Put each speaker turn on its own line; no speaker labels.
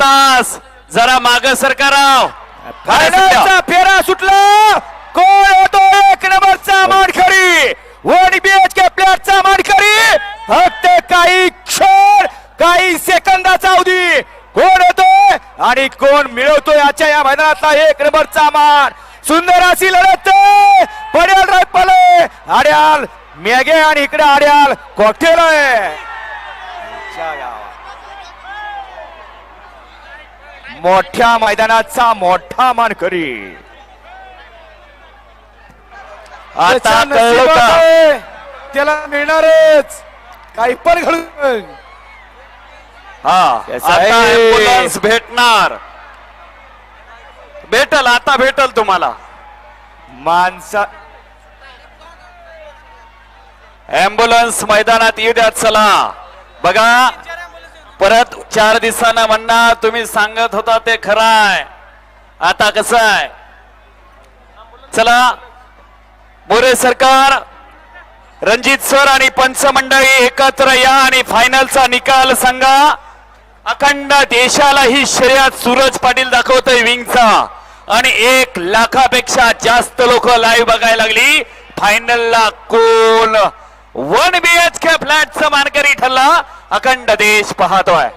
तास. जरा माग सरकाराव
फायनलचा फेरा सुटला. कोण होतो एक नंबरचा मानकरी. वन बीएचके प्लेअरचा मानकरी. फक्त काही क्षण काही सेकंदाचा अवधी. कोण होतोय आणि कोण मिळवतोय आजच्या या मैदानातला एक नंबरचा मान. सुंदर अशी लढत. पडेल रायपल आड्याल मेघे आणि इकडे आड्याल. कॉकटेल आहे? मोठ्या मैदानाचा मोठा मानकरी आता कळलं का.
त्याला मिळणारच. काही पण घडून
हा
आता ambulance भेटणार. भेटल आता भेटल तुम्हाला.
माणसा
अँब्युलन्स मैदानात येऊ द्या चला. बघा परत चार दिवसांना म्हणणार तुम्ही सांगत होता ते खरं आहे आता कसं आहे चला बोरे सरकार रणजित सर आणि पंच मंडळी एकत्र या आणि फायनलचा निकाल सांगा. अखंड देशाला ही शर्यत सूरज पाटील दाखवतोय विंगचा. आणि एक लाखापेक्षा जास्त लोक लाईव्ह बघायला लागली. फायनलला कोण? वन बीएच के फ्लॅटचा मानकरी ठरला. अखंड देश पाहतोय.